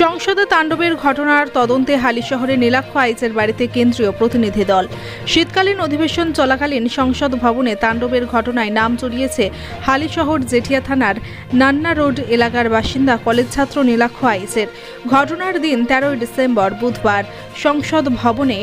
সংসদে তাণ্ডবের ঘটনার তদন্তে হালিশহরে নীলাক্ষ আইচের বাড়িতে কেন্দ্রীয় প্রতিনিধি দল। শীতকালীন অধিবেশন চলাকালীন সংসদ ভবনে তাণ্ডবের ঘটনায় নাম জড়িয়েছে হালিশহর জেঠিয়া থানার নান্না রোড এলাকার বাসিন্দা কলেজ ছাত্র নীলাক্ষ আইচের ঘটনার দিন তেরোই ডিসেম্বর বুধবার সংসদ ভবনে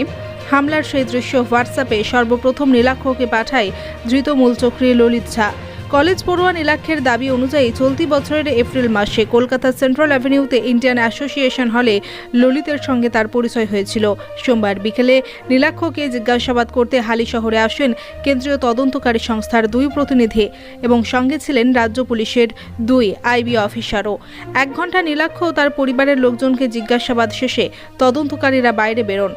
হামলার সেই দৃশ্য হোয়াটসঅ্যাপে সর্বপ্রথম নীলাক্ষকে পাঠায় ধৃত মূলচক্রী ললিত ঝা। কলেজ পড়ুয়া নীলাক্ষের দাবি অনুযায়ী চলতি বছরের এপ্রিল মাসে কলকাতার সেন্ট্রাল অ্যাভিনিউতে ইন্ডিয়ান অ্যাসোসিয়েশন হলে ললিতের সঙ্গে তার পরিচয় হয়েছিল। সোমবার বিকেলে নীলাক্ষকে জিজ্ঞাসাবাদ করতে হালি শহরে আসেন কেন্দ্রীয় তদন্তকারী সংস্থার দুই প্রতিনিধি এবং সঙ্গে ছিলেন রাজ্য পুলিশের দুই আইবি অফিসারও। এক ঘণ্টা নীলাক্ষ তার পরিবারের লোকজনকে জিজ্ঞাসাবাদ শেষে তদন্তকারীরা বাইরে বেরোন।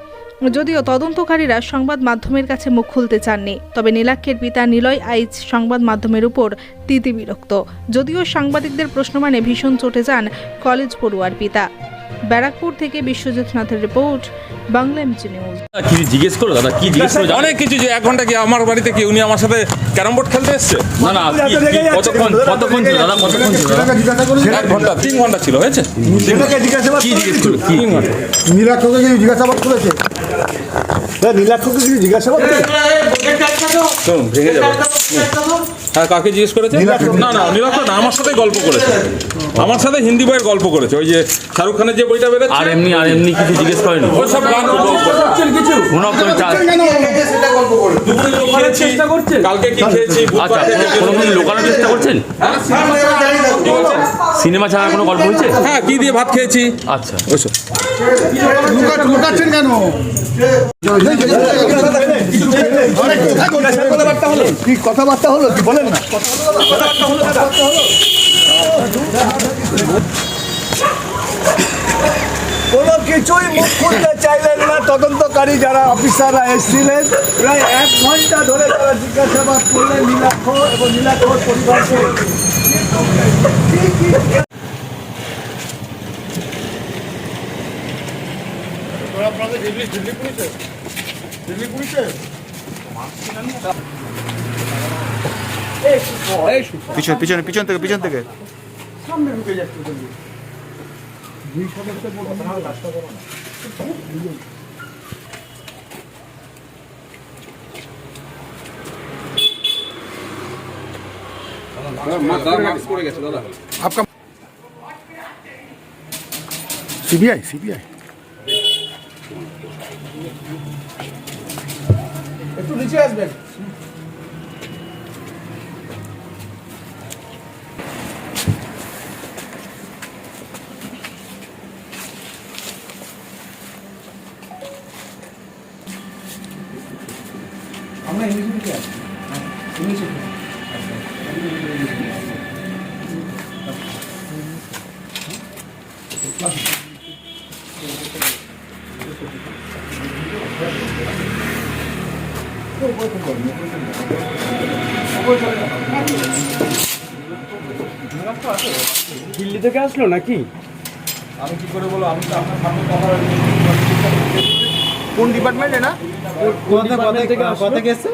যদিও তদন্তকারীরা সংবাদ মাধ্যমের কাছে মুখ খুলতে চাননি, তবে নীলাক্ষের পিতা নিলয় আইচ সংবাদ মাধ্যমের উপর তিতিবিরক্ত যদিও সাংবাদিকদের প্রশ্ন মানে ভীষণ চটে যান কলেজ পড়ুয়ার পিতা। ব্যারাকপুর থেকে বিশ্বজিৎ নাথের রিপোর্ট বাংলা এমজি নিউজ কি জিজ্ঞেস করো দাদা কি জিজ্ঞেস করো অনেক কিছু যে এক ঘণ্টা কি আমার বাড়িতে কি উনি আমার সাথে ক্যারাম বোর্ড খেলতে এসেছে? না না কতক্ষণ কতক্ষণ ছিল দাদা কতক্ষণ ছিল? এক ঘণ্টা তিন ঘণ্টা ছিল হয়েছে? কি জিজ্ঞেস করো কি? ঘণ্টা জিজ্ঞাসাবাদ করেছে? নীলাক্ষকে কিছু জিজ্ঞাসাবাদ করেছে শুনুন ভেঙে যাবে হ্যাঁ কাকে জিজ্ঞেস করেছে না না নীলাক্ষ না আমার সাথে গল্প করেছে আমার সাথে হিন্দি বইয়ের গল্প করেছে ওই যে শাহরুখ খানের যে বইটা বেরোচ্ছে আর এমনি আর এমনি কিছু জিজ্ঞেস করেনি ওই সব গান কোনো তুমি চা- দুপুরে কি খেয়েছি কালকে কি খেয়েছি আচ্ছা কোনো- কিছু লোকানোর চেষ্টা করছেন? সিনেমা ছাড়া কোনো গল্প হয়েছে? হ্যাঁ কি দিয়ে ভাত খেয়েছি? আচ্ছা। ওইসব লুকাচ্ছেন কেন কি কথাবার্তা হলো? কি বলেন না। কোনো কিছুই মুখ খুলতে চাইলেন না তদন্তকারী যারা অফিসাররা এসেছিলেন প্রায় এক ঘণ্টা ধরে তারা জিজ্ঞাসাবাদ করলেন নীলাক্ষ এবং নীলাক্ষর পরিবারকে। পিছন পিছনে পিছন থেকে পিছন থেকে। সিবিআই সিবিআই একটু নিচে আসবেন আমরা ইংলিশে আছি ইংলিশে দিল্লি থেকে আসলো নাকি? আমি কি করে বলো আমি তো আপনার সামনে কথা কোন ডিপার্টমেন্টে না? কোথা থেকে আসলো?